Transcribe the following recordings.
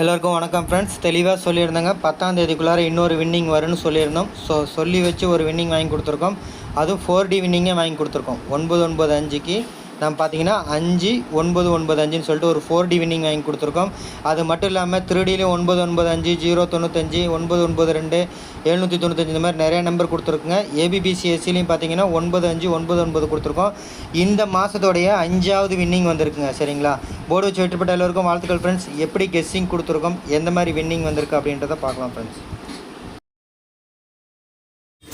எல்லோருக்கும் வணக்கம் ஃப்ரெண்ட்ஸ் தெளிவாக சொல்லியிருந்தாங்க. பத்தாம் தேதிக்குள்ளார இன்னொரு வின்னிங் வரும்னு சொல்லியிருந்தோம். ஸோ சொல்லி வச்சு ஒரு வின்னிங் வாங்கி கொடுத்துருக்கோம். அதுவும் ஃபோர் டி வின்னிங்கே வாங்கி கொடுத்துருக்கோம். ஒன்பது ஒன்பது அஞ்சுக்கு. நம்ம பார்த்தீங்கன்னா அஞ்சு ஒன்பது ஒன்பது அஞ்சுன்னு சொல்லிட்டு ஒரு ஃபோர் டி வின்னிங் வாங்கி கொடுத்துருக்கோம். அது மட்டும் இல்லாமல் த்ரீடிலையும் ஒன்பது ஒன்பது அஞ்சு ஜீரோ தொண்ணூத்தஞ்சு ஒன்பது ஒன்பது ரெண்டு எழுநூற்றி தொண்ணூத்தஞ்சு இந்த மாதிரி நிறைய நம்பர் கொடுத்துருக்குங்க. ஏபிபிசிஎஸ்சிலையும் பார்த்தீங்கன்னா ஒன்பது அஞ்சு ஒன்பது ஒன்பது கொடுத்துருக்கோம். இந்த மாதத்தோடைய அஞ்சாவது வின்னிங் வந்திருக்குங்க சரிங்களா? போர்டு வச்சு வெற்றிப்பட்ட எல்லோருக்கும் வாழ்த்துக்கள் ஃப்ரெண்ட்ஸ் எப்படி கெஸ்ஸிங் கொடுத்துருக்கோம் எந்த மாதிரி வின்னிங் வந்திருக்கு அப்படின்றத பார்க்கலாம் friends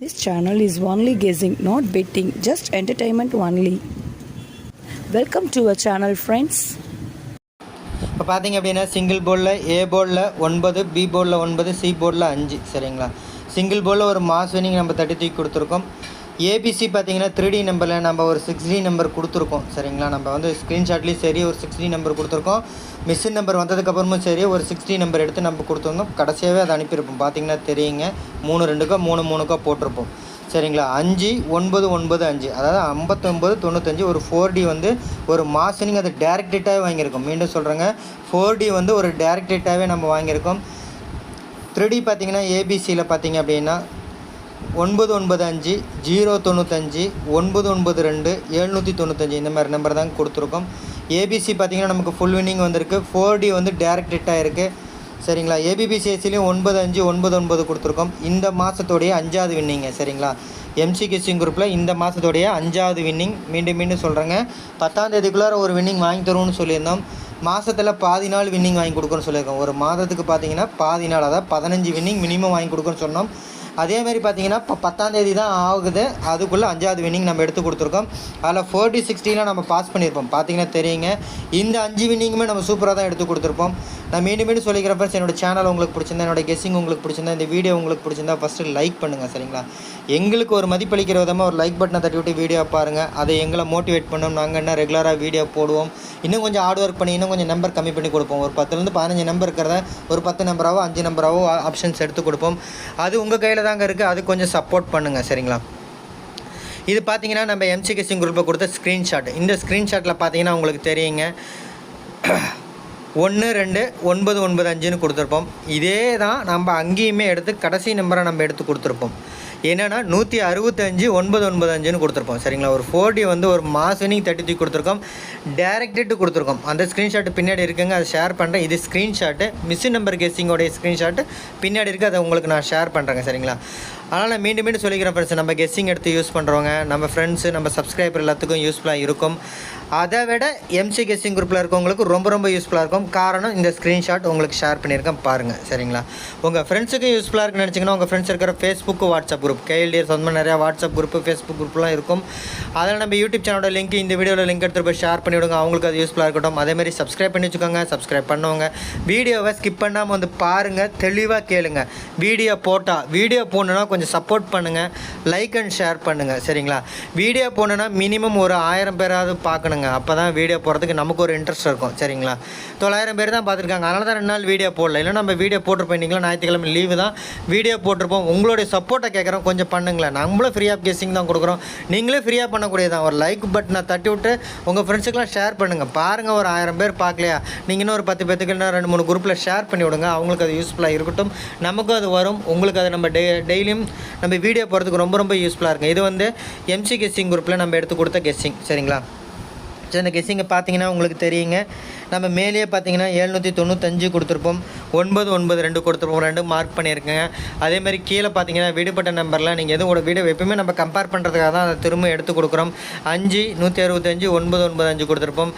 This channel is only guessing, not betting, just entertainment only. Welcome to our channel, friends. இப்போ பார்த்தீங்க அப்படின்னா சிங்கிள் போர்டில் ஏ போர்டில் ஒன்பது பி போர்டில் ஒன்பது சி போர்டில் அஞ்சு சரிங்களா சிங்கிள் போர்டில் ஒரு மாஸ் வினிங் நம்ம தட்டி தூக்கி கொடுத்துருக்கோம் ஏபிசி பார்த்தீங்கன்னா த்ரீ டி நம்பரில் நம்ம ஒரு சிக்ஸ் டி நம்பர் கொடுத்துருக்கோம். சரிங்களா? நம்ம வந்து ஸ்க்ரீன்ஷாட்லேயும் சரி ஒரு சிக்ஸ் டி நம்பர் கொடுத்துருக்கோம். மிஷின் நம்பர் வந்ததுக்கப்புறமும் சரி ஒரு சிக்ஸ் டி நம்பர் எடுத்து நம்ம கொடுத்துருந்தோம். கடைசியாகவே அதை அனுப்பியிருப்போம். பார்த்தீங்கன்னா தெரியுங்க. மூணு ரெண்டுக்கோ மூணு மூணுக்கோ போட்டிருப்போம். சரிங்களா? அஞ்சு ஒன்பது ஒன்பது அஞ்சு. அதாவது ஐம்பத்தொம்பது தொண்ணூத்தஞ்சு ஒரு ஃபோர் டி வந்து ஒரு மாசனிங் அது டேரக்ட் டேட்டாகவே வாங்கியிருக்கோம். மீண்டும் சொல்கிறேங்க ஃபோர் டி வந்து ஒரு டேரக்ட் டேட்டாகவே நம்ம வாங்கியிருக்கோம். த்ரீ டி பார்த்தீங்கன்னா ஏபிசியில் பார்த்தீங்க அப்படின்னா ஒன்பது ஒன்பது அஞ்சு ஜீரோ தொண்ணூத்தஞ்சு ஒன்பது ஒன்பது ரெண்டு எழுநூற்றி தொண்ணூத்தஞ்சு இந்த மாதிரி நம்பர் தான் கொடுத்துருக்கோம். ஏபிசி பார்த்தீங்கன்னா நமக்கு ஃபுல் வின்னிங் வந்திருக்கு. ஃபோர் டி வந்து டேரக்ட் ஹிட்டாக இருக்குது சரிங்களா? ஏபிபிசிஎஸ்சிலையும் ஒன்பது அஞ்சு ஒன்பது ஒன்பது கொடுத்துருக்கோம். இந்த மாதத்துடைய அஞ்சாவது வின்னிங்க சரிங்களா? எம்சி கிஸ்டிங் குரூப்பில் இந்த மாதத்துடைய அஞ்சாவது வின்னிங் மீண்டும் மீண்டும் சொல்கிறேங்க பத்தாம் தேதிக்குள்ளார ஒரு வின்னிங் வாங்கி தருவோம்னு சொல்லியிருந்தோம். மாதத்தில் பாதி நாள் வின்னிங் வாங்கி கொடுக்குறோன்னு சொல்லியிருக்கோம். ஒரு மாதத்துக்கு பார்த்தீங்கன்னா பாதி நாள் அதாவது பதினஞ்சு வின்னிங் மினிமம் வாங்கி கொடுக்குறோன்னு சொன்னோம். அதே மாதிரி பார்த்தீங்கன்னா இப்போ பத்தாம் தேதி தான் ஆகுது. அதுக்குள்ளே அஞ்சாவது வின்னிங் நம்ம எடுத்து கொடுத்துருக்கோம். அதில் ஃபோர்ட்டி சிக்ஸ்டிலாம் நம்ம பாஸ் பண்ணியிருப்போம். பார்த்தீங்கன்னா தெரியுங்க. இந்த அஞ்சு வின்னிங்குமே நம்ம சூப்பராக தான் எடுத்து கொடுத்துருப்போம். நான் மீண்டும் மீண்டும் சொல்லிக்கிற ஃப்ரெண்ட்ஸ் என்னோட சேனல் உங்களுக்கு பிடிச்சிருந்தா என்னோட கெஸ்ஸிங் உங்களுக்கு பிடிச்சிருந்தா இந்த வீடியோ உங்களுக்கு பிடிச்சிருந்தா ஃபஸ்ட்டு லைக் பண்ணுங்கள் சரிங்களா? எங்களுக்கு ஒரு மதிப்பளிக்கிற விதமாக ஒரு லைக் பட்டனை தட்டி விட்டு வீடியோ பாருங்கள் அதை எங்களை மோட்டிவேட் பண்ணோம். நாங்கள் என்ன ரெகுலராக வீடியோ போடுவோம். இன்னும் கொஞ்சம் ஹார்ட் ஒர்க் பண்ணி இன்னும் கொஞ்சம் நம்பர் கம்மி பண்ணி கொடுப்போம். ஒரு பத்துலேருந்து பதினஞ்சு நம்பர் இருக்கிறத ஒரு பத்து நம்பராகவோ அஞ்சு நம்பராகவோ ஆப்ஷன்ஸ் எடுத்து கொடுப்போம். அது உங்கள் கையில் தாங்க இருக்குது அது கொஞ்சம் சப்போர்ட் பண்ணுங்கள் சரிங்களா? இது பார்த்தீங்கன்னா நம்ம எம்சி கிசிங் குரூப்பை கொடுத்த ஸ்க்ரீன்ஷாட் இந்த ஸ்க்ரீன்ஷாட்டில் பார்த்தீங்கன்னா உங்களுக்கு தெரியுங்க. ஒன்று ரெண்டு ஒன்பது ஒன்பது அஞ்சுன்னு கொடுத்துருப்போம். இதே தான் நம்ம அங்கேயுமே எடுத்து கடைசி நம்பரை நம்ம எடுத்து கொடுத்துருப்போம். என்னென்னா நூற்றி அறுபத்தஞ்சு ஒன்பது ஒன்பது அஞ்சுன்னு கொடுத்துருப்போம். சரிங்களா? ஒரு ஃபோர்டி வந்து ஒரு மாசனிங் தேர்ட்டி தூக்கி கொடுத்துருக்கோம். டேரக்டட் கொடுத்துருக்கோம். அந்த ஸ்க்ரீன்ஷாட் பின்னாடி இருக்குங்க அதை ஷேர் பண்ணுறேன் இது ஸ்க்ரீன்ஷாட்டு மிஸ்ஸின் நம்பர் கெஸ்ஸிங்கோடைய ஸ்க்ரீன்ஷாட்டு பின்னாடி இருக்குது அதை உங்களுக்கு நான் ஷேர் பண்ணுறேங்க சரிங்களா? அதனால் நான் மீண்டும் மீண்டும் சொல்லிக்கிறேன் ஃப்ரெண்ட்ஸ் நம்ம கெஸ்ஸிங் எடுத்து யூஸ் பண்ணுறவங்க நம்ம ஃப்ரெண்ட்ஸு நம்ம சப்ஸ்கிரைபர் எல்லாத்துக்கும் யூஸ்ஃபுல்லாக இருக்கும். அதை விட எம்சி கெஸ்ஸிங் குரூப்பில் இருக்கவங்களுக்கு ரொம்ப ரொம்ப யூஸ்ஃபுல்லாக இருக்கும். காரணம் இந்த ஸ்க்ரீன்ஷாட் உங்களுக்கு ஷேர் பண்ணியிருக்கேன். பாருங்கள் சரிங்களா? உங்கள் ஃப்ரெண்ட்ஸுக்கு யூஸ்ஃபுல்லாக இருக்குன்னு நினச்சிங்கன்னா உங்கள் ஃப்ரெண்ட்ஸ் இருக்கிற ஃபேஸ்புக் வாட்ஸ்அப் குரூப் கேஎல்டிஆர் சொந்தமாக நிறையா வாட்ஸ்அப் குரூப்பு ஃபேஸ்புக் குரூப்லாம் இருக்கும். அதில் நம்ம யூடியூப் சேனலோட லிங்க் இந்த வீடியோவில் லிங்க் எடுத்துகிட்டு போய் ஷேர் பண்ணிவிடுங்க. அவங்களுக்கு அது யூஸ்ஃபுல்லாக இருக்கட்டும். அதேமாதிரி சப்ஸ்கிரைப் பண்ணி வச்சுக்கோங்க. சப்ஸ்கிரைப் பண்ணுவோங்க. வீடியோவை ஸ்கிப் பண்ணாமல் வந்து பாருங்கள் தெளிவாக கேளுங்க. வீடியோ போட்டால் வீடியோ போடணுன்னா கொஞ்சம் சப்போர்ட் பண்ணுங்கள் லைக் அண்ட் ஷேர் பண்ணுங்கள் சரிங்களா? வீடியோ போடணுன்னா மினிமம் ஒரு ஆயிரம் பேராவது பார்க்கணுங்க. அப்போ தான் வீடியோ போகிறதுக்கு நமக்கு ஒரு இன்ட்ரெஸ்ட் இருக்கும். சரிங்களா? தொள்ளாயிரம் பேர் தான் பார்த்துருக்காங்க. அதனால தான் ரெண்டு நாள் வீடியோ போடல. இல்லை நம்ம வீடியோ போட்டிருப்போம். நீங்களும் ஞாயிற்றுக்கிழமை லீவு தான். வீடியோ போட்டிருப்போம். உங்களுடைய சப்போர்ட்டை கேட்குறோம். கொஞ்சம் பண்ணுங்களேன். நம்மளும் ஃப்ரீ ஆஃப் கெஸ்ஸிங் தான் கொடுக்குறோம். நீங்களே ஃப்ரீயாக பண்ணக்கூடியதான் ஒரு லைக் பட்டனை தட்டி விட்டு உங்கள் ஃப்ரெண்ட்ஸுக்கெலாம் ஷேர் பண்ணுங்கள் பாருங்கள் ஒரு ஆயிரம் பேர் பார்க்கலையா? நீங்கள் இன்னும் ஒரு பத்து பேத்துக்கு இன்னும் ரெண்டு மூணு குரூப்பில் ஷேர் பண்ணி விடுங்க. அவங்களுக்கு அது யூஸ்ஃபுல்லாக இருக்கட்டும். நமக்கும் அது வரும். உங்களுக்கு அது நம்ம டெ டெய்லியும் நம்ம வீடியோ போகிறதுக்கு ரொம்ப ரொம்ப யூஸ்ஃபுல்லாக இருக்கும். இது வந்து எம்சி கெஸ்ஸிங் குரூப்பில் நம்ம எடுத்து கொடுத்த கெஸ்ஸிங் சரிங்களா? ஸோ இந்த கெஸ்ஸிங்கை பார்த்தீங்கன்னா உங்களுக்கு தெரியுங்க. நம்ம மேலேயே பார்த்தீங்கன்னா எழுநூற்றி தொண்ணூத்தஞ்சு கொடுத்துருப்போம். ஒன்பது ஒன்பது ரெண்டு கொடுத்துருப்போம். ரெண்டு மார்க் பண்ணியிருக்கேங்க அதேமாதிரி கீழே பார்த்தீங்கன்னா விடுபட்ட நம்பர்லாம் நீங்கள் எதுவும் ஒரு வீடு எப்பவுமே நம்ம கம்பேர் பண்ணுறதுக்காக தான் அதை திரும்ப எடுத்து கொடுக்குறோம். அஞ்சு நூற்றி அறுபத்தஞ்சு ஒன்பது ஒன்பது அஞ்சு கொடுத்துருப்போம்.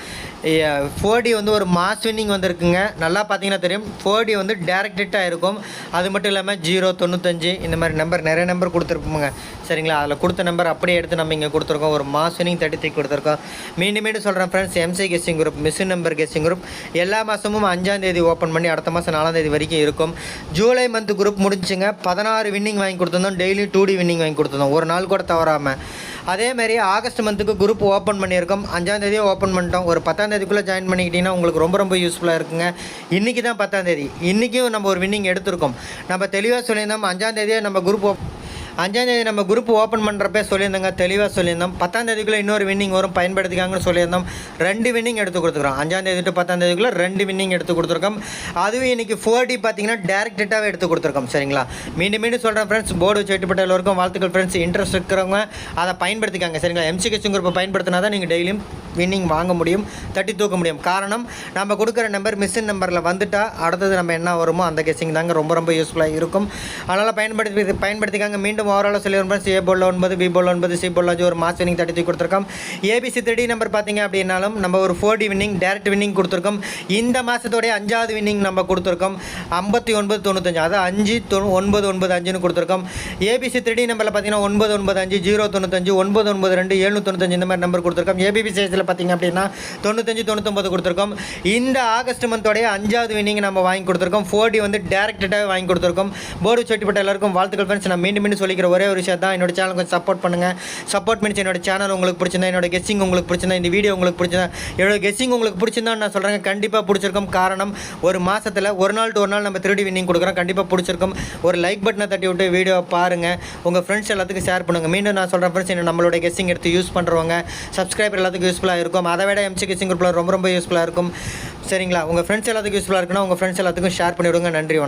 ஃபோர்டி வந்து ஒரு மாஸ் வின்னிங் வந்திருக்குங்க. நல்லா பார்த்தீங்கன்னா தெரியும். ஃபோர் டி வந்து டேரக்டடாக இருக்கும். அது மட்டும் இல்லாமல் ஜீரோ தொண்ணூத்தஞ்சு இந்த மாதிரி நம்பர் நிறைய நம்பர் கொடுத்துருப்போங்க சரிங்களா? அதில் கொடுத்த நம்பர் அப்படியே எடுத்து நம்ம இங்கே கொடுத்துருக்கோம். ஒரு மாஸ் வின்னிங் தேர்ட்டி கொடுத்துருக்கோம். மீண்டும் மீண்டும் சொல்கிறேன் friends MC guessing group machine number guessing guessing group எல்லா மாதமும் அஞ்சாம் தேதி ஓப்பன் பண்ணி அடுத்த மாதம் நாலாம் தேதி வரைக்கும் இருக்கும். ஜூலை மந்த் குரூப் முடிஞ்சுங்க பதினாறு வின்னிங் வாங்கி கொடுத்துருந்தோம். டெய்லி டூ டி வின்னிங் வாங்கி கொடுத்துருந்தோம். ஒரு நாள் கூட தவறாமல் அதேமாரி ஆகஸ்ட் மந்த்துக்கு குரூப் ஓப்பன் பண்ணியிருக்கோம். அஞ்சாம் தேதியே ஓப்பன் பண்ணிட்டோம். ஒரு பத்தாம் தேதிக்குள்ளே ஜாயின் பண்ணிக்கிட்டிங்கன்னா உங்களுக்கு ரொம்ப ரொம்ப யூஸ்ஃபுல்லாக இருக்குங்க. இன்றைக்கி தான் பத்தாம் தேதி. இன்றைக்கும் நம்ம ஒரு வின்னிங் எடுத்திருக்கோம். நம்ம தெளிவாக சொல்லியிருந்தோம். அஞ்சாம் தேதியே நம்ம குரூப் அஞ்சாந்தேதி நம்ம குரூப் ஓப்பன் பண்ணுறப்ப சொல்லியிருந்தோங்க தெளிவாக சொல்லியிருந்தோம். பத்தாம் தேதிக்குள்ளே இன்னொரு வின்னிங் வரும் பயன்படுத்திக்காங்கன்னு சொல்லியிருந்தோம். ரெண்டு வின்னிங் எடுத்து கொடுத்துருக்கோம் அஞ்சாம் தேதி டு பத்தாம் தேதிக்குள்ளே ரெண்டு வின்னிங் எடுத்து கொடுத்துருக்கோம். அதுவும் இன்றைக்கி ஃபோர் டி பார்த்தீங்கன்னா டேரக்டாகவே எடுத்து கொடுத்துருக்கோம். சரிங்களா? மீண்டும் மீண்டும் சொல்கிறேன் ஃப்ரெண்ட்ஸ் போர்டு வச்சுப்பட்ட எல்லோருக்கும் வாழ்த்துக்கள் ஃப்ரெண்ட்ஸ் இன்ட்ரெஸ்ட் இருக்கிறவங்க அதை பயன்படுத்திக்காங்க. சரிங்களா? எம்சி குரூப்பை பயன்படுத்தினா தான் நீங்கள் டெய்லியும் வின்னிங் வாங்க முடியும் தட்டி தூக்க முடியும். காரணம் நம்ம கொடுக்குற நம்பர் மிஸ்ஸின் நம்பரில் வந்துட்டால் அடுத்தது நம்ம என்ன வருமோ அந்த கெஸிங் தாங்க ரொம்ப ரொம்ப யூஸ்ஃபுல்லாக இருக்கும். அதனால் பயன்படுத்தி பயன்படுத்திக்காங்க. மீண்டும் ஓவராலாக சொல்லி வரும்போது ஏ போல் ஒன்பது பி போல் ஒன்பது சி போல் அஞ்சு ஒரு மாஸ் வினிங் தட்டி தூக்கி கொடுத்துருக்கோம். ஏபிசி த்ரீ நம்பர் பார்த்தீங்க அப்படின்னாலும் நம்ம ஒரு four D winning direct winning கொடுத்துருக்கோம். இந்த மாதத்தோடைய அஞ்சாவது வின்னிங் நம்ம கொடுத்துருக்கோம். ஐம்பத்தி ஒன்பது தொண்ணூத்தஞ்சு. அதாவது அஞ்சு தொ ஒன்பது ஒன்பது அஞ்சுன்னு கொடுத்துருக்கோம். ஏபிசி த்ரீ நம்பரில் பார்த்தீங்கன்னா ஒன்பது ஒன்பது அஞ்சு ஜீரோ தொண்ணூத்தஞ்சு ஒன்பது ஒன்பது ரெண்டு ஏழு தொண்ணூத்தஞ்சு இந்த மாதிரி நம்பர் கொடுத்துருக்கோம். ஏபிபி சேஸில் பார்த்தீங்க அப்படின்னா தொண்ணூத்தஞ்சு தொண்ணூத்தொம்பது கொடுத்துருக்கோம். இந்த ஆகஸ்ட் மந்தோடைய அஞ்சாவது வின்னிங் நம்ம வாங்கி கொடுத்துருக்கோம். ஃபோர்டி வந்து டேரக்டாக வாங்கி கொடுத்துருக்கோம். போர்டு சொட்டிப்பட்ட எல்லாருக்கும் வாழ்த்துக்கள் ஃப்ரெண்ட்ஸ் நான் மீண்டும் மீண்டும் சொல்லிக்கிற ஒரே ஒரு விஷயம் தான் என்னோட சேனல் கொஞ்சம் சப்போர்ட் பண்ணுங்கள் சப்போர்ட் மீன்ஸ் என்னோட சேனல் உங்களுக்கு பிடிச்சிருந்தா என்னோட கெஸ்ஸிங் உங்களுக்கு பிடிச்சிருந்தா இந்த வீடியோ உங்களுக்கு பிடிச்சிருந்தா என்னோட கெஸ்ஸிங் உங்களுக்கு பிடிச்சிருந்தான்னு நான் சொல்கிறேன் கண்டிப்பாக பிடிச்சிருக்கும். காரணம் ஒரு மாதத்தில் ஒரு நாள் டு ஒரு நாள் நம்ம திருடி வின்னிங் கொடுக்குறோம். கண்டிப்பாக பிடிச்சிருக்கும். ஒரு லைக் பட்டனை தட்டி விட்டு வீடியோ பாருங்கள் உங்கள் ஃப்ரெண்ட்ஸ் எல்லாத்துக்கும் ஷேர் பண்ணுங்கள் மீண்டும் நான் சொல்கிறேன் ஃப்ரெண்ட்ஸ் என்ன நம்மளோட கெஸ்ஸிங் எடுத்து யூஸ் பண்ணுறவங்க சப்ஸ்கிரைபர் எல்லாத்துக்கும் யூஸ்ஃபுல்லாக இருக்கும். அதை விட எம்சி கெஸ்ஸிங் குரூப்பில் ரொம்ப ரொம்ப யூஸ்ஃபுல்லாக இருக்கும். சரிங்களா? உங்கள் ஃப்ரெண்ட்ஸ் எல்லாத்துக்கும் யூஸ்ஃபுல்லாக இருக்குன்னா உங்கள் ஃப்ரெண்ட்ஸ் எல்லாத்துக்கும் ஷேர் பண்ணிவிடுங்க. நன்றி வணக்கம்.